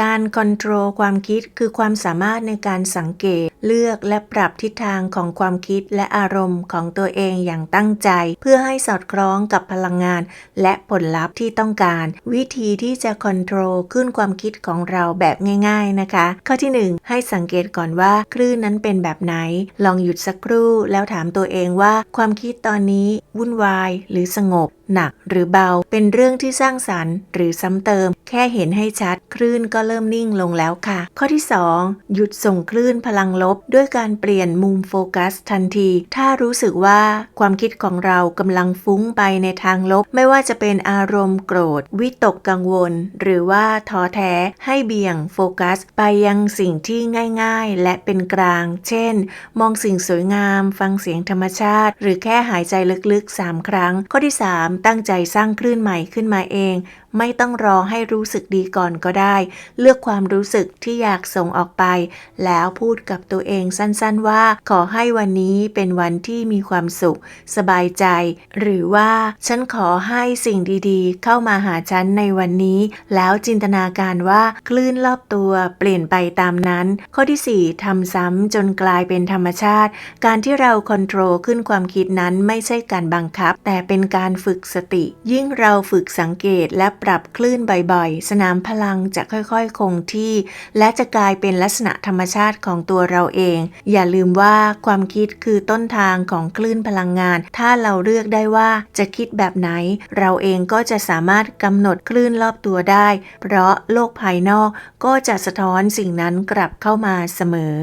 การคอนโทรลความคิดคือความสามารถในการสังเกต เลือกและปรับทิศทางของความคิดและอารมณ์ของตัวเองอย่างตั้งใจ เพื่อให้สอดคล้องกับพลังงาน และผลลัพธ์ที่ต้องการ วิธีที่จะคอนโทรลขึ้นความคิดของเราแบบง่ายๆนะคะ ข้อที่ 1 ให้สังเกตก่อนว่าคลื่นนั้นเป็นแบบไหน ลองหยุดสักครู่แล้วถามตัวเองว่าความคิดตอนนี้วุ่นวายหรือสงบหนักหรือเบาเป็นเรื่องที่สร้างสรรค์ หรือซ้ำเติม แค่เห็นให้ชัด คลื่นก็เริ่มนิ่งลงแล้วค่ะ ข้อที่ 2 หยุดส่งคลื่นพลังลบด้วยการเปลี่ยนมุมโฟกัสทันที ถ้ารู้สึกว่าความคิดของเรากำลังฟุ้งไปในทางลบ ไม่ว่าจะเป็นอารมณ์โกรธ วิตกกังวล หรือว่าท้อแท้ให้เบี่ยงโฟกัส ไปยังสิ่งที่ง่ายๆ และเป็นกลาง เช่น มองสิ่งสวยงาม ฟังเสียงธรรมชาติ หรือแค่หายใจลึกๆ 3 ครั้ง ข้อที่ 3 ตั้งใจสร้างคลื่นใหม่ขึ้นมาเอง ไม่ต้องรอให้รู้สึกดีก่อนก็ได้ เลือกความรู้สึกที่อยากส่งออกไป แล้วพูดกับตัวเองสั้นๆว่า ขอให้วันนี้เป็นวันที่มีความสุข สบายใจ หรือว่าฉันขอให้สิ่งดีๆ เข้ามาหาฉันในวันนี้ แล้วจินตนาการว่าคลื่นรอบตัวเปลี่ยนไปตามนั้น ข้อที่ 4ทำซ้ำจนกลายเป็นธรรมชาติ การที่เราคอนโทรลขึ้นความคิดนั้นไม่ใช่การบังคับ แต่เป็นการฝึกสติ ยิ่งเราฝึกสังเกตและปรับคลื่นบ่อยๆ สนามพลังจะค่อยๆ คงที่ และจะกลายเป็นลักษณะธรรมชาติของตัวเราเอง อย่าลืมว่าความคิดคือต้นทางของคลื่นพลังงาน ถ้าเราเลือกได้ว่าจะคิดแบบไหน เราเองก็จะสามารถกำหนดคลื่นรอบตัวได้ เพราะโลกภายนอกก็จะสะท้อนสิ่งนั้นกลับเข้ามาเสมอ